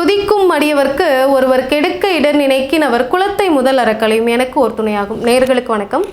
துதிக்கும் மடியவர்க்கு ஒருவர் கெடுக்க இடர் நினைக்கினவர் குலத்தை முதல் அறக்கலையும் எனக்கு ஒரு துணையாகும். நேர்களுக்கு வணக்கம்.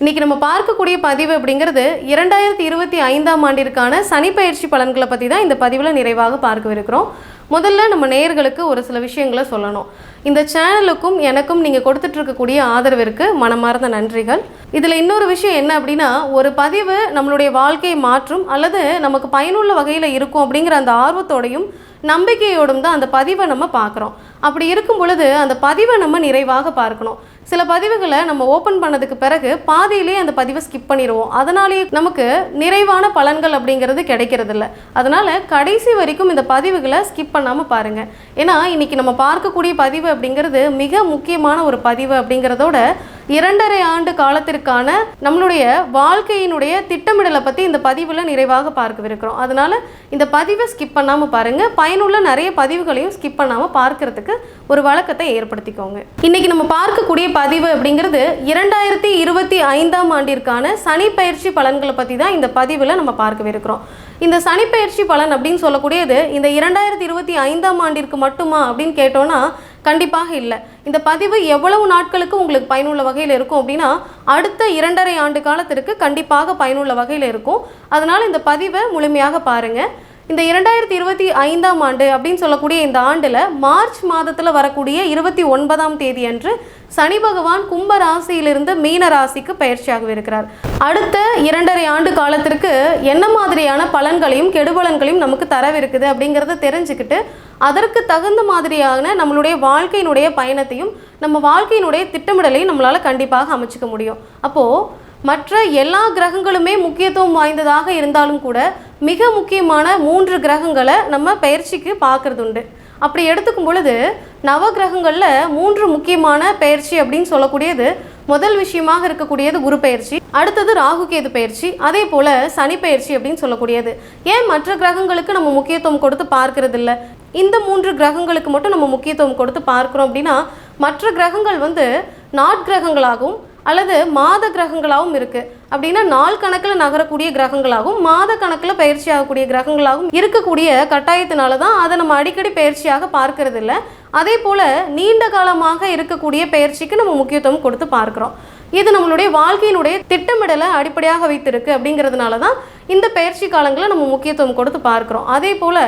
இன்னைக்கு நம்ம பார்க்கக்கூடிய பதிவு அப்படிங்கிறது இரண்டாயிரத்தி இருபத்தி ஐந்தாம் ஆண்டிற்கான சனிப்பயிற்சி பலன்களை பற்றி தான் இந்த பதிவில் நிறைவாக பார்க்கவிருக்கிறோம். முதல்ல நம்ம நேயர்களுக்கு ஒரு சில விஷயங்களை சொல்லணும். இந்த சேனலுக்கும் எனக்கும் நீங்கள் கொடுத்துட்ருக்கக்கூடிய ஆதரவிற்கு மனமார்ந்த நன்றிகள். இதில் இன்னொரு விஷயம் என்ன அப்படின்னா ஒரு பதிவு நம்மளுடைய வாழ்க்கையை மாற்றும் அல்லது நமக்கு பயனுள்ள வகையில் இருக்கும் அப்படிங்கிற அந்த ஆர்வத்தோடையும் நம்பிக்கையோடும் தான் அந்த பதிவை நம்ம பார்க்குறோம். அப்படி இருக்கும் பொழுது அந்த பதிவை நம்ம நிறைவாக பார்க்கணும். சில பதிவுகளை நம்ம ஓப்பன் பண்ணதுக்கு பிறகு பாதியிலே அந்த பதிவை ஸ்கிப் பண்ணிடுவோம். அதனாலேயே நமக்கு நிறைவான பலன்கள் அப்படிங்கிறது கிடைக்கிறது இல்லை அதனால் கடைசி வரைக்கும் இந்த பதிவுகளை ஸ்கிப் பண்ணாமல் பாருங்கள் ஏன்னா இன்னைக்கு நம்ம பார்க்கக்கூடிய பதிவு அப்படிங்கிறது மிக முக்கியமான ஒரு பதிவு அப்படிங்கிறதோட இரண்டரை ஆண்டு காலத்திற்கான நம்மளுடைய வாழ்க்கையினுடைய திட்டமிடலை பற்றி இந்த பதிவில் நிறைவாக பார்க்கவிருக்கிறோம். அதனால் இந்த பதிவை ஸ்கிப் பண்ணாமல் பாருங்கள் பயனுள்ள நிறைய பதிவுகளையும் ஸ்கிப் பண்ணாமல் பார்க்கறதுக்கு ஒரு வழக்கத்தை ஏற்படுத்திக்கோங்க. இன்றைக்கி நம்ம பார்க்கக்கூடிய பதிவு அப்படிங்கிறது இரண்டாயிரத்தி இருபத்தி ஐந்தாம் ஆண்டிற்கான சனி பயிற்சி பலன்களை பற்றி தான் இந்த பதிவில் நம்ம பார்க்கவிருக்கிறோம். இந்த சனிப்பயிற்சி பலன் அப்படின்னு சொல்லக்கூடியது இந்த இரண்டாயிரத்தி இருபத்தி ஐந்தாம் ஆண்டிற்கு மட்டுமா அப்படின்னு கேட்டோன்னா கண்டிப்பாக இல்லை. இந்த பதிவு எவ்வளவு நாட்களுக்கு உங்களுக்கு பயனுள்ள வகையில் இருக்கும் அப்படின்னா அடுத்த இரண்டரை ஆண்டு காலத்திற்கு கண்டிப்பாக பயனுள்ள வகையில் இருக்கும். அதனால் இந்த பதிவை முழுமையாக பாருங்கள் இந்த இரண்டாயிரத்தி இருபத்தி ஐந்தாம் ஆண்டு அப்படின்னு சொல்லக்கூடிய இந்த ஆண்டில் மார்ச் மாதத்தில் வரக்கூடிய இருபத்தி ஒன்பதாம் தேதி அன்று சனி பகவான் கும்ப ராசியிலிருந்து மீன ராசிக்கு பயிற்சியாக இருக்கிறார். அடுத்த இரண்டரை ஆண்டு காலத்திற்கு என்ன மாதிரியான பலன்களையும் கெடுபலன்களையும் நமக்கு தரவிருக்குது அப்படிங்கிறத தெரிஞ்சுக்கிட்டு அதற்கு தகுந்த மாதிரியான நம்மளுடைய வாழ்க்கையினுடைய பயணத்தையும் நம்ம வாழ்க்கையினுடைய திட்டமிடலையும் நம்மளால் கண்டிப்பாக அமைச்சிக்க முடியும். அப்போது மற்ற எல்லா கிரகங்களுமே முக்கியத்துவம் வாய்ந்ததாக இருந்தாலும் கூட மிக முக்கியமான மூன்று கிரகங்களை நம்ம பயிற்சிக்கு பார்க்கறது உண்டு அப்படி எடுத்துக்கும் பொழுது நவ கிரகங்களில் மூன்று முக்கியமான பயிற்சி அப்படின்னு சொல்லக்கூடியது முதல் விஷயமாக இருக்கக்கூடியது குரு பயிற்சி அடுத்தது ராகு கேது பயிற்சி அதே போல் சனி பயிற்சி அப்படின்னு சொல்லக்கூடியது. ஏன் மற்ற கிரகங்களுக்கு நம்ம முக்கியத்துவம் கொடுத்து பார்க்கறது இல்லை இந்த மூன்று கிரகங்களுக்கு மட்டும் நம்ம முக்கியத்துவம் கொடுத்து பார்க்குறோம் அப்படின்னா மற்ற கிரகங்கள் வந்து நாட்கிரகங்களாகவும் அல்லது மாத கிரகங்களாகவும் இருக்குது அப்படின்னா நாள் கணக்கில் நகரக்கூடிய கிரகங்களாகவும் மாத கணக்கில் பயிற்சி ஆகக்கூடிய கிரகங்களாகவும் இருக்கக்கூடிய கட்டாயத்தினால தான் அதை நம்ம அடிக்கடி பயிற்சியாக பார்க்கறது இல்லை அதே போல் நீண்ட காலமாக இருக்கக்கூடிய பயிற்சிக்கு நம்ம முக்கியத்துவம் கொடுத்து பார்க்குறோம். இது நம்மளுடைய வாழ்க்கையினுடைய திட்டமிடலை அடிப்படையாக வைத்திருக்கு அப்படிங்கிறதுனால தான் இந்த பயிற்சி காலங்களில் நம்ம முக்கியத்துவம் கொடுத்து பார்க்குறோம். அதே போல்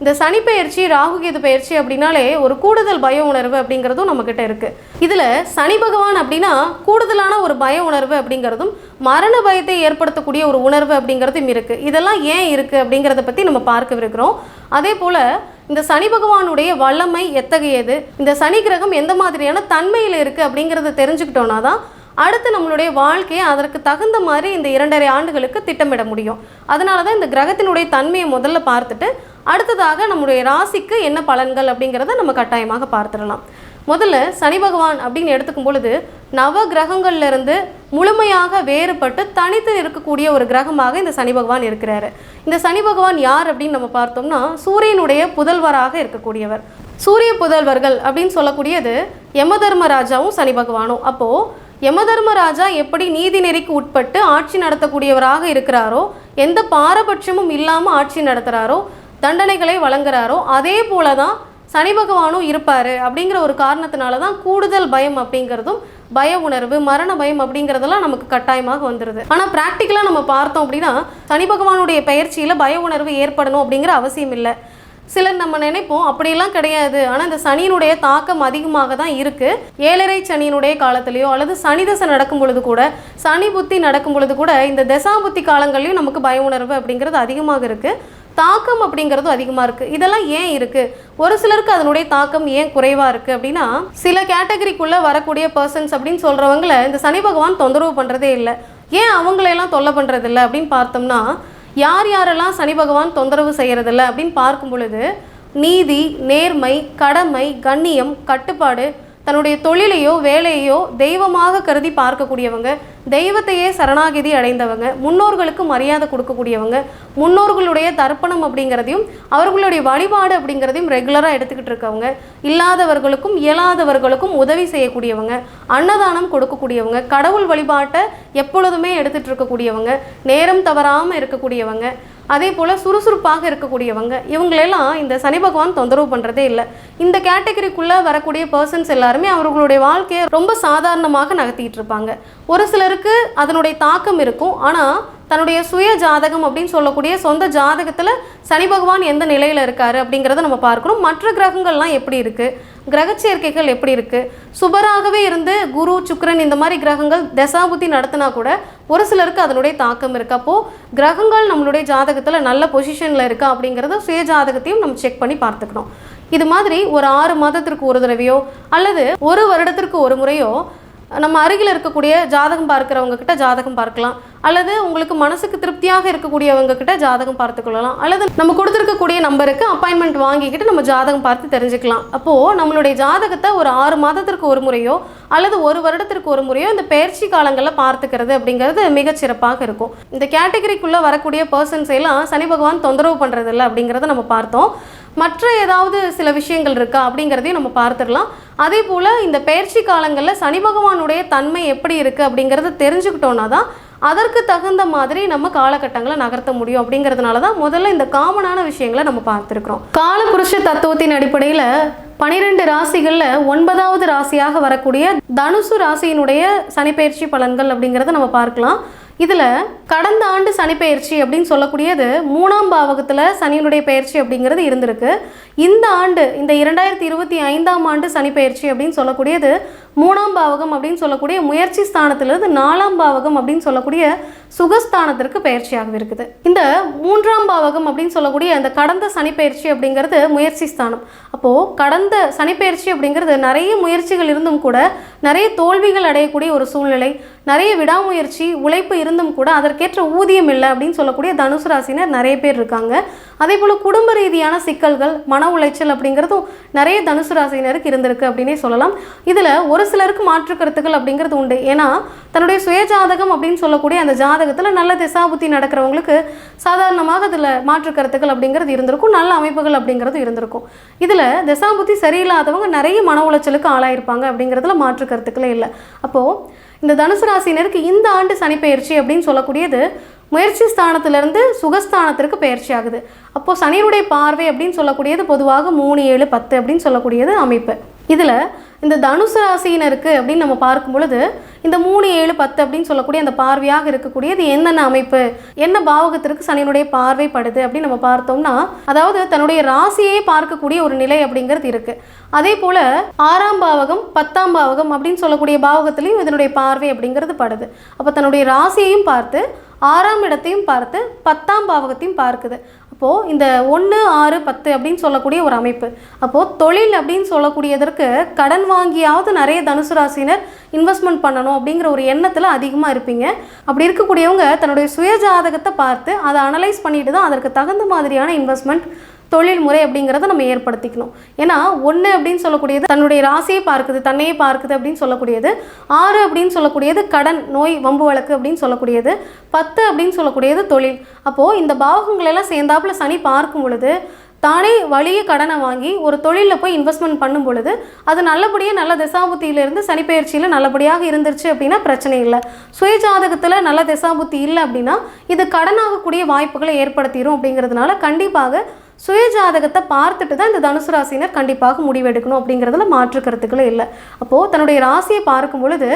இந்த சனி பயிற்சி ராகு பயிற்சி அப்படின்னாலே ஒரு கூடுதல் பய உணர்வு அப்படிங்கிறதும் நம்மக்கிட்ட இருக்குது இதில் சனி பகவான் அப்படின்னா கூடுதலான ஒரு பய உணர்வு அப்படிங்கிறதும் மரண பயத்தை ஏற்படுத்தக்கூடிய ஒரு உணர்வு அப்படிங்கிறதும் இருக்குது இதெல்லாம் ஏன் இருக்குது அப்படிங்கிறத பற்றி நம்ம பார்க்கவிருக்கிறோம். அதே போல் இந்த சனி பகவானுடைய வல்லமை எத்தகையது? இந்த சனி கிரகம் எந்த மாதிரியான தன்மையில் இருக்குது அப்படிங்கிறத தெரிஞ்சுக்கிட்டோன்னா தான் அடுத்து நம்மளுடைய வாழ்க்கையை அதற்கு தகுந்த மாதிரி இந்த இரண்டரை ஆண்டுகளுக்கு திட்டமிட முடியும். அதனால தான் இந்த கிரகத்தினுடைய தன்மையை முதல்ல பார்த்துட்டு அடுத்ததாக நம்முடைய ராசிக்கு என்ன பலன்கள் அப்படிங்கிறத நம்ம கட்டாயமாக பார்த்துடலாம். முதல்ல சனி பகவான் அப்படின்னு எடுத்துக்கும் பொழுது நவ கிரகங்கள்லேருந்து முழுமையாக வேறுபட்டு தனித்து இருக்கக்கூடிய ஒரு கிரகமாக இந்த சனி பகவான் இருக்கிறாரு. இந்த சனி பகவான் யார் அப்படின்னு நம்ம பார்த்தோம்னா சூரியனுடைய புதல்வராக இருக்கக்கூடியவர். சூரிய புதல்வர்கள் அப்படின்னு சொல்லக்கூடியது யமதர்மராஜாவும் சனி பகவானும். அப்போது யமதர்மராஜா எப்படி நீதி நெறிக்கு உட்பட்டு ஆட்சி நடத்தக்கூடியவராக இருக்கிறாரோ எந்த பாரபட்சமும் இல்லாமல் ஆட்சி நடத்துகிறாரோ தண்டனைகளை வழங்குறாரோ அதே போல தான் சனி பகவானும் இருப்பார் அப்படிங்கிற ஒரு காரணத்தினால தான் கூடுதல் பயம் அப்படிங்கிறதும் பய உணர்வு மரண பயம் அப்படிங்கிறதெல்லாம் நமக்கு கட்டாயமாக வந்துடுது ஆனால் ப்ராக்டிக்கலாக நம்ம பார்த்தோம் அப்படின்னா சனி பகவானுடைய பயிற்சியில் பய உணர்வு ஏற்படணும் அப்படிங்கிற அவசியம் இல்லை. சிலர் நம்ம நினைப்போம் அப்படியெல்லாம் கிடையாது. ஆனால் இந்த சனியினுடைய தாக்கம் அதிகமாக தான் இருக்குது ஏழரை சனியினுடைய காலத்திலையோ அல்லது சனி தசை நடக்கும் பொழுது கூட சனி புத்தி நடக்கும் பொழுது கூட இந்த தசாபுத்தி காலங்கள்லையும் நமக்கு பய உணர்வு அப்படிங்கிறது அதிகமாக இருக்குது தாக்கம் அப்படிங்கிறதும் அதிகமாக இருக்குது இதெல்லாம் ஏன் இருக்குது ஒரு சிலருக்கு அதனுடைய தாக்கம் ஏன் குறைவாக இருக்குது அப்படின்னா சில கேட்டகரிக்குள்ளே வரக்கூடிய பர்சன்ஸ் அப்படின்னு சொல்கிறவங்கள இந்த சனி பகவான் தொந்தரவு பண்ணுறதே இல்லை. ஏன் அவங்களையெல்லாம் தொல்லை பண்ணுறதில்ல அப்படின்னு பார்த்தோம்னா யார் யாரெல்லாம் சனி பகவான் தொந்தரவு செய்கிறதில்ல அப்படின்னு பார்க்கும் பொழுது நீதி நேர்மை கடமை கண்ணியம் கட்டுப்பாடு தன்னுடைய தொழிலையோ வேலையோ தெய்வமாக கருதி பார்க்கக்கூடியவங்க தெய்வத்தையே சரணாகிதி அடைந்தவங்க முன்னோர்களுக்கு மரியாதை கொடுக்கக்கூடியவங்க முன்னோர்களுடைய தர்ப்பணம் அப்படிங்கிறதையும் அவர்களுடைய வழிபாடு அப்படிங்கிறதையும் ரெகுலராக எடுத்துக்கிட்டு இருக்கவங்க இல்லாதவர்களுக்கும் இயலாதவர்களுக்கும் உதவி செய்யக்கூடியவங்க அன்னதானம் கொடுக்கக்கூடியவங்க கடவுள் வழிபாட்டை எப்பொழுதுமே எடுத்துகிட்டு இருக்கக்கூடியவங்க நேரம் தவறாமல் இருக்கக்கூடியவங்க அதே போல் சுறுசுறுப்பாக இருக்கக்கூடியவங்க இவங்களெல்லாம் இந்த சனி பகவான் தொந்தரவு பண்ணுறதே இல்லை. இந்த கேட்டகரிக்குள்ளே வரக்கூடிய பர்சன்ஸ் எல்லாருமே அவர்களுடைய வாழ்க்கையை ரொம்ப சாதாரணமாக நகர்த்திட்டு இருப்பாங்க. ஒரு சிலருக்கு அதனுடைய தாக்கம் இருக்கும். ஆனால் தன்னுடைய சுய ஜாதகம் அப்படின்னு சொல்லக்கூடிய சொந்த ஜாதகத்தில் சனி பகவான் எந்த நிலையில் இருக்காரு அப்படிங்கிறத நம்ம பார்க்கணும். மற்ற கிரகங்கள்லாம் எப்படி இருக்குது கிரக சேர்க்கைகள் எப்படி இருக்குது சுபராகவே இருந்து குரு சுக்கரன் இந்த மாதிரி கிரகங்கள் தசாபுத்தி நடத்தினா கூட ஒரு சிலருக்கு அதனுடைய தாக்கம் இருக்குது அப்போது கிரகங்கள் நம்மளுடைய ஜாதகத்தில் நல்ல பொசிஷனில் இருக்கா அப்படிங்கிறத சுய ஜாதகத்தையும் நம்ம செக் பண்ணி பார்த்துக்கணும். இது மாதிரி ஒரு ஆறு மாதத்திற்கு ஒரு தடவையோ அல்லது ஒரு வருடத்திற்கு ஒரு முறையோ நம்ம அருகில் இருக்கக்கூடிய ஜாதகம் பார்க்குறவங்க கிட்ட ஜாதகம் பார்க்கலாம். அல்லது உங்களுக்கு மனசுக்கு திருப்தியாக இருக்கக்கூடியவங்க கிட்ட ஜாதகம் பார்த்து கொள்ளலாம். அல்லது நம்ம கொடுத்துருக்கக்கூடிய நம்பருக்கு அப்பாயின்மெண்ட் வாங்கிக்கிட்டு நம்ம ஜாதகம் பார்த்து தெரிஞ்சுக்கலாம். அப்போது நம்மளுடைய ஜாதகத்தை ஒரு ஆறு மாதத்திற்கு ஒரு முறையோ அல்லது ஒரு வருடத்திற்கு ஒரு முறையோ இந்த பயிற்சி காலங்களில் பார்த்துக்கிறது அப்படிங்கிறது மிகச்சிறப்பாக இருக்கும். இந்த கேட்டகரிக்குள்ளே வரக்கூடிய பர்சன்ஸ் எல்லாம் சனி பகவான் தொந்தரவு பண்ணுறதில்ல அப்படிங்கிறத நம்ம பார்த்தோம். மற்ற ஏதாவது சில விஷயங்கள் இருக்கா அப்படிங்கிறதையும் நம்ம பார்த்துடலாம். அதே போல் இந்த பயிற்சி காலங்களில் சனி பகவானுடைய தன்மை எப்படி இருக்குது அப்படிங்கிறத தெரிஞ்சுக்கிட்டோன்னா தான் அதற்கு தகுந்த மாதிரி நம்ம காலகட்டங்களை நகர்த்த முடியும் அப்படிங்கிறதுனால தான் முதல்ல இந்த காமனான விஷயங்களை நம்ம பார்த்துருக்குறோம். காலபுருஷ தத்துவத்தின் அடிப்படையில் பனிரெண்டு ராசிகளில் ஒன்பதாவது ராசியாக வரக்கூடிய தனுசு ராசியினுடைய சனிப்பயிற்சி பலன்கள் அப்படிங்கிறத நம்ம பார்க்கலாம். இதில் கடந்த ஆண்டு சனிப்பெயர்ச்சி அப்படின்னு சொல்லக்கூடியது மூணாம் பாவகத்தில் சனியினுடைய பயிற்சி அப்படிங்கிறது இருந்திருக்கு. இந்த ஆண்டு இந்த இரண்டாயிரத்தி இருபத்தி ஐந்தாம் ஆண்டு சனிப்பெயர்ச்சி அப்படின்னு சொல்லக்கூடியது மூணாம் பாவகம் அப்படின்னு சொல்லக்கூடிய முயற்சி ஸ்தானத்திலிருந்து நாலாம் பாவகம் அப்படின்னு சொல்லக்கூடிய சுகஸ்தானத்திற்கு பயிற்சியாக இருக்குது. இந்த மூன்றாம் பாவகம் அப்படின்னு சொல்லக்கூடிய அந்த கடந்த சனிப்பெயர்ச்சி அப்படிங்கிறது முயற்சி ஸ்தானம். அப்போது கடந்த சனிப்பெயர்ச்சி அப்படிங்கிறது நிறைய முயற்சிகள் இருந்தும் கூட நிறைய தோல்விகள் அடையக்கூடிய ஒரு சூழ்நிலை நிறைய விடாமுயற்சி உழைப்பு இருந்தும் கூட அதற்கேற்ற ஊதியம் இல்லை அப்படின்னு சொல்லக்கூடிய தனுசு ராசினர் நிறைய பேர் இருக்காங்க. அதே போல் குடும்ப ரீதியான சிக்கல்கள் மன உளைச்சல் அப்படிங்கிறதும் நிறைய தனுசு ராசினருக்கு இருந்திருக்கு அப்படின்னே சொல்லலாம். இதில் ஒரு சிலருக்கு மாற்று கருத்துக்கள் அப்படிங்கிறது உண்டு. ஏன்னா தன்னுடைய சுயஜாதகம் அப்படின்னு சொல்லக்கூடிய அந்த ஜாதகத்தில் நல்ல திசாபுத்தி நடக்கிறவங்களுக்கு சாதாரணமாக அதில் மாற்று கருத்துக்கள் அப்படிங்கிறது இருந்திருக்கும். நல்ல அமைப்புகள் அப்படிங்கிறது இருந்திருக்கும். இதில் திசாபுத்தி சரியில்லாதவங்க நிறைய மன உளைச்சலுக்கு ஆளாயிருப்பாங்க அப்படிங்கிறதுல மாற்று கருத்துக்களே இல்லை. அப்போது இந்த தனுசு ராசினருக்கு இந்த ஆண்டு சனிப்பெயர்ச்சி அப்படின்னு சொல்லக்கூடியது முயற்சி ஸ்தானத்திலிருந்து சுகஸ்தானத்திற்கு பயிற்சி ஆகுது. அப்போது சனியினுடைய பார்வை அப்படின்னு சொல்லக்கூடியது பொதுவாக மூணு ஏழு பத்து அப்படின்னு சொல்லக்கூடியது அமைப்பு. இதில் இந்த தனுசு ராசியினருக்கு அப்படின்னு நம்ம பார்க்கும் பொழுது இந்த மூணு ஏழு பத்து அப்படின்னு சொல்லக்கூடிய அந்த பார்வையாக இருக்கக்கூடியது என்னென்ன அமைப்பு என்ன பாவகத்திற்கு சனியினுடைய பார்வை படுது அப்படின்னு நம்ம பார்த்தோம்னா அதாவது தன்னுடைய ராசியே பார்க்கக்கூடிய ஒரு நிலை அப்படிங்கிறது இருக்கு. அதே போல ஆறாம் பாவகம் பத்தாம் பாவகம் அப்படின்னு சொல்லக்கூடிய பாவகத்திலையும் இதனுடைய பார்வை அப்படிங்கிறது படுது. அப்போ தன்னுடைய ராசியையும் பார்த்து ஆறாம் இடத்தையும் பார்த்து பத்தாம் பாவகத்தையும் பார்க்குது. அப்போது இந்த ஒன்று ஆறு பத்து அப்படின்னு சொல்லக்கூடிய ஒரு அமைப்பு. அப்போது தொழில் அப்படின்னு சொல்லக்கூடியதற்கு கடன் வாங்கியாவது நிறைய தனுசு ராசினர் இன்வெஸ்ட்மெண்ட் பண்ணணும் அப்படிங்கிற ஒரு எண்ணத்தில் அதிகமாக இருப்பீங்க. அப்படி இருக்கக்கூடியவங்க தன்னுடைய சுய ஜாதகத்தை பார்த்து அதை அனலைஸ் பண்ணிட்டு தான் அதற்கு தகுந்த மாதிரியான இன்வெஸ்ட்மெண்ட் தொழில் முறை அப்படிங்கிறத நம்ம ஏற்படுத்திக்கணும். ஏன்னா ஒன்று அப்படின்னு சொல்லக்கூடியது தன்னுடைய ராசியை பார்க்குது தன்னையே பார்க்குது அப்படின்னு சொல்லக்கூடியது. ஆறு அப்படின்னு சொல்லக்கூடியது கடன் நோய் வம்பு வழக்கு அப்படின்னு சொல்லக்கூடியது. பத்து அப்படின்னு சொல்லக்கூடியது தொழில். அப்போது இந்த பாவகங்களெல்லாம் சேர்ந்தாப்புல சனி பார்க்கும் பொழுது தானே வழியே கடனை வாங்கி ஒரு தொழிலில் போய் இன்வெஸ்ட்மெண்ட் பண்ணும் பொழுது அது நல்லபடியாக நல்ல திசாபுத்தியிலிருந்து சனிப்பெயர்ச்சியில் நல்லபடியாக இருந்துருச்சு அப்படின்னா பிரச்சனை இல்லை. சுயஜாதகத்தில் நல்ல திசாபுத்தி இல்லை அப்படின்னா இது கடனாகக்கூடிய வாய்ப்புகளை ஏற்படுத்திடும் அப்படிங்கிறதுனால கண்டிப்பாக சுய ஜாதகத்தை பார்த்துட்டு தான் இந்த தனுசு ராசினர் கண்டிப்பாக முடிவெடுக்கணும் அப்படிங்கிறதுல மாற்று கருத்துக்களே இல்லை. அப்போது தன்னுடைய ராசியை பார்க்கும் பொழுது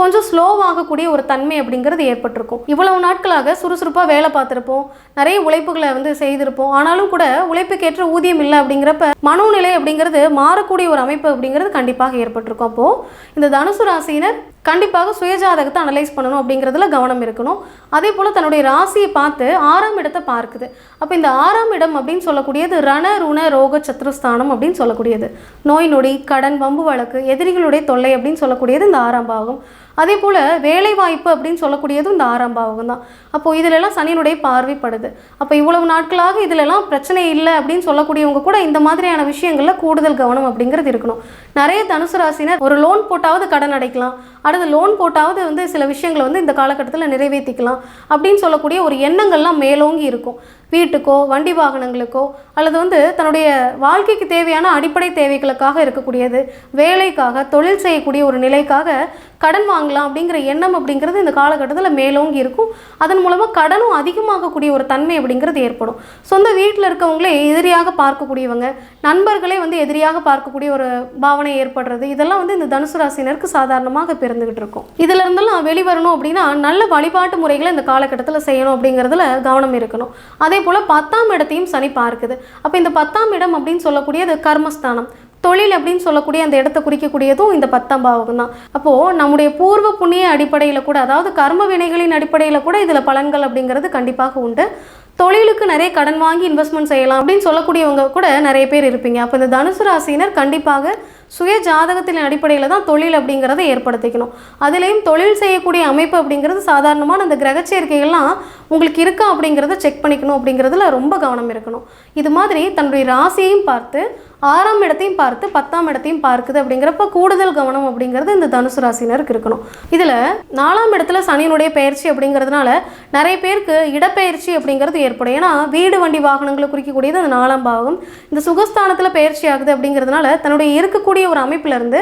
கொஞ்சம் ஸ்லோவாகக்கூடிய ஒரு தன்மை அப்படிங்கிறது ஏற்பட்டிருக்கும். இவ்வளவு நாட்களாக சுறுசுறுப்பாக வேலை பார்த்துருப்போம். நிறைய உழைப்புகளை வந்து செய்திருப்போம். ஆனாலும் கூட உழைப்புக்கேற்ற ஊதியம் இல்லை அப்படிங்கிறப்ப மனோநிலை அப்படிங்கிறது மாறக்கூடிய ஒரு அமைப்பு அப்படிங்கிறது கண்டிப்பாக ஏற்பட்டிருக்கும். அப்போது இந்த தனுசு ராசியினர் கண்டிப்பாக சுயஜாதகத்தை அனலைஸ் பண்ணணும் அப்படிங்கிறதுல கவனம் இருக்கணும். அதே போல் தன்னுடைய ராசியை பார்த்து ஆறாம் இடத்தை பார்க்குது. அப்போ இந்த ஆறாம் இடம் அப்படின்னு சொல்லக்கூடியது ரண ருண ரோக சத்ருஸ்தானம் அப்படின்னு சொல்லக்கூடியது. நோய் நொடி கடன் வம்பு வழக்கு எதிரிகளுடைய தொல்லை அப்படின்னு சொல்லக்கூடியது இந்த ஆறாம் பாகம். அதே போல் வேலை வாய்ப்பு அப்படின்னு சொல்லக்கூடியதும் இந்த ஆறாம் பாவகம் தான். அப்போது இதிலெல்லாம் சனியினுடைய பார்வைப்படுது. அப்போ இவ்வளவு நாட்களாக இதிலெல்லாம் பிரச்சனை இல்லை அப்படின்னு சொல்லக்கூடியவங்க கூட இந்த மாதிரியான விஷயங்களில் கூடுதல் கவனம் அப்படிங்கிறது இருக்கணும். நிறைய தனுசு ராசினர் ஒரு லோன் போட்டாவது கடன் அடைக்கலாம். அடுத்து லோன் போட்டாவது வந்து சில விஷயங்களை வந்து இந்த காலகட்டத்தில் நிறைவேற்றிக்கலாம் அப்படின்னு சொல்லக்கூடிய ஒரு எண்ணங்கள்லாம் மேலோங்கி இருக்கும். வீட்டுக்கோ வண்டி வாகனங்களுக்கோ அல்லது வந்து தன்னுடைய வாழ்க்கைக்கு தேவையான அடிப்படை தேவைகளுக்காக இருக்கக்கூடியது வேலைக்காக தொழில் செய்யக்கூடிய ஒரு நிலைக்காக கடன் வாங்கலாம் அப்படிங்கிற எண்ணம் அப்படிங்கிறது இந்த காலகட்டத்தில் மேலோங்கி இருக்கும். அதன் மூலமாக கடனும் அதிகமாகக்கூடிய ஒரு தன்மை அப்படிங்கிறது ஏற்படும். சொந்த வீட்டில் இருக்கவங்களே எதிரியாக பார்க்கக்கூடியவங்க நண்பர்களே வந்து எதிரியாக பார்க்கக்கூடிய ஒரு பாவனை ஏற்படுறது இதெல்லாம் வந்து இந்த தனுசு ராசினருக்கு சாதாரணமாக பிறந்துகிட்டு இருக்கும். இதுல இருந்தெல்லாம் வெளிவரணும் அப்படின்னா நல்ல வழிபாட்டு முறைகளை இந்த காலகட்டத்தில் செய்யணும் அப்படிங்கிறதுல கவனம் இருக்கணும். அதே போல் பத்தாம் இடத்தையும் சனி பார்க்குது. அப்போ இந்த பத்தாம் இடம் அப்படின்னு சொல்லக்கூடியது கர்மஸ்தானம். தொழில் அப்படின்னு சொல்லக்கூடிய அந்த இடத்த குறிக்கக்கூடியதும் இந்த பத்தாம் பாவகம் தான். அப்போது நம்முடைய பூர்வ புண்ணிய அடிப்படையில் கூட அதாவது கர்ம வினைகளின் அடிப்படையில் கூட இதில் பலன்கள் அப்படிங்கிறது கண்டிப்பாக உண்டு. தொழிலுக்கு நிறைய கடன் வாங்கி இன்வெஸ்ட்மெண்ட் செய்யலாம் அப்படின்னு சொல்லக்கூடியவங்க கூட நிறைய பேர் இருப்பீங்க. அப்போ இந்த தனுசு ராசினர் கண்டிப்பாக சுய ஜாதகத்தின் அடிப்படையில் தான் தொழில் அப்படிங்கிறத ஏற்படுத்திக்கணும். அதுலேயும் தொழில் செய்யக்கூடிய அமைப்பு அப்படிங்கிறது சாதாரணமான அந்த கிரகச்சேர்க்கைகள்லாம் உங்களுக்கு இருக்கா அப்படிங்கிறத செக் பண்ணிக்கணும் அப்படிங்கிறதுல ரொம்ப கவனம் இருக்கணும். இது மாதிரி தன்னுடைய ராசியையும் பார்த்து ஆறாம் இடத்தையும் பார்த்து பத்தாம் இடத்தையும் பார்க்குது அப்படிங்கிறப்ப கூடுதல் கவனம் அப்படிங்கிறது இந்த தனுசு ராசினருக்கு இருக்கணும். இதில் நாலாம் இடத்துல சனியினுடைய பயிற்சி அப்படிங்கிறதுனால நிறைய பேருக்கு இடப்பெயர்ச்சி அப்படிங்கிறது ஏற்படும். ஏன்னா வீடு வண்டி வாகனங்களை குறிக்கக்கூடியது அந்த நாலாம் பாவம் இந்த சுகஸ்தானத்தில் பயிற்சி ஆகுது அப்படிங்கிறதுனால தன்னுடைய இருக்கக்கூடிய ஒரு அமைப்புல இருந்து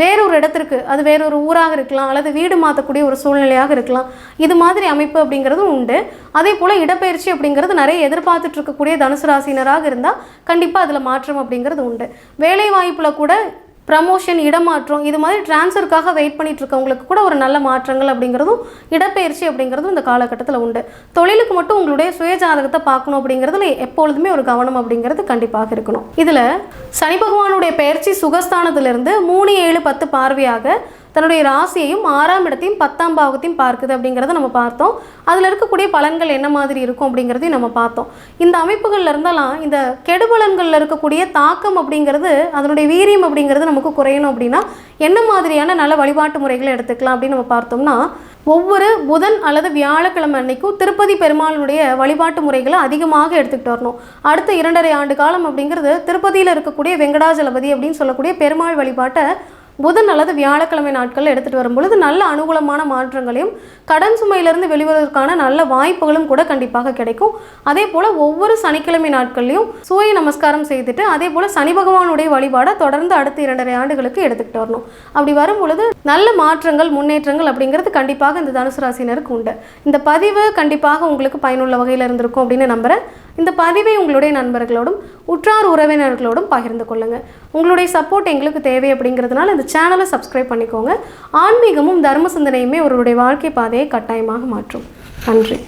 வேறொரு இடத்திற்கு அது வேறொரு ஊராக இருக்கலாம் அல்லது வீடு மாற்றக்கூடிய ஒரு சூழ்நிலையாக இருக்கலாம். இது மாதிரி அமைப்பு அப்படிங்கிறதும் உண்டு. அதே போல் இடப்பெயர்ச்சி அப்படிங்கிறது நிறைய எதிர்பார்த்துட்டு இருக்கக்கூடிய தனுசு ராசினராக இருந்தால் கண்டிப்பாக அதில் மாற்றம் அப்படிங்கிறது உண்டு. வேலை வாய்ப்பில் கூட ப்ரமோஷன் இடமாற்றம் இது மாதிரி டிரான்ஸ்ஃபருக்காக வெயிட் பண்ணிட்டு இருக்கவங்களுக்கு கூட ஒரு நல்ல மாற்றங்கள் அப்படிங்கிறதும் இடப்பெயர்ச்சி அப்படிங்கிறதும் இந்த காலகட்டத்தில் உண்டு. தொழிலுக்கு மட்டும் உங்களுடைய சுயஜாதகத்தை பார்க்கணும் அப்படிங்கிறதுல எப்பொழுதுமே ஒரு கவனம் அப்படிங்கிறது கண்டிப்பாக இருக்கணும். இதில் சனி பகவானுடைய பயிற்சி சுகஸ்தானத்திலிருந்து மூணு ஏழு பத்து பார்வையாக தன்னுடைய ராசியையும் ஆறாம் இடத்தையும் பத்தாம் பாவத்தையும் பார்க்குது அப்படிங்கிறத நம்ம பார்த்தோம். அதில் இருக்கக்கூடிய பலன்கள் என்ன மாதிரி இருக்கும் அப்படிங்கிறதையும் நம்ம பார்த்தோம். இந்த அமைப்புகளில் இருந்தாலாம் இந்த கெடுபலன்களில் இருக்கக்கூடிய தாக்கம் அப்படிங்கிறது அதனுடைய வீரியம் அப்படிங்கிறது நமக்கு குறையணும் அப்படின்னா என்ன மாதிரியான நல்ல வழிபாட்டு முறைகளை எடுத்துக்கலாம் அப்படின்னு நம்ம பார்த்தோம்னா ஒவ்வொரு புதன் அல்லது வியாழக்கிழமை அன்னைக்கும் திருப்பதி பெருமாளுடைய வழிபாட்டு முறைகளை அதிகமாக எடுத்துக்கிட்டு வரணும். அடுத்த இரண்டரை ஆண்டு காலம் அப்படிங்கிறது திருப்பதியில் இருக்கக்கூடிய வெங்கடாஜலபதி அப்படின்னு சொல்லக்கூடிய பெருமாள் வழிபாட்டை புதன் அல்லது வியாழக்கிழமை நாட்களில் எடுத்துகிட்டு வரும்பொழுது நல்ல அனுகூலமான மாற்றங்களையும் கடன் சுமையிலிருந்து வெளிவருவதற்கான நல்ல வாய்ப்புகளும் கூட கண்டிப்பாக கிடைக்கும். அதே போல் ஒவ்வொரு சனிக்கிழமை நாட்கள்லையும் சூரிய நமஸ்காரம் செய்துட்டு அதே போல் சனி பகவானுடைய வழிபாடை தொடர்ந்து அடுத்த இரண்டரை ஆண்டுகளுக்கு எடுத்துக்கிட்டு வரணும். அப்படி வரும் பொழுது நல்ல மாற்றங்கள் முன்னேற்றங்கள் அப்படிங்கிறது கண்டிப்பாக இந்த தனுசு ராசினருக்கு உண்டு. இந்த பதிவு கண்டிப்பாக உங்களுக்கு பயனுள்ள வகையில் இருந்திருக்கும் அப்படின்னு நம்புகிறேன் இந்த பதிவை உங்களுடைய நண்பர்களோடும் உற்றார் உறவினர்களோடும் பகிர்ந்து கொள்ளுங்கள் உங்களுடைய சப்போர்ட் எங்களுக்கு தேவை அப்படிங்கிறதுனால இந்த சேனலை சப்ஸ்கிரைப் பண்ணிக்கோங்க. ஆன்மீகமும் தர்ம சிந்தனையுமே அவருடைய வாழ்க்கை பாதையை கட்டாயமாக மாற்றும். நன்றி.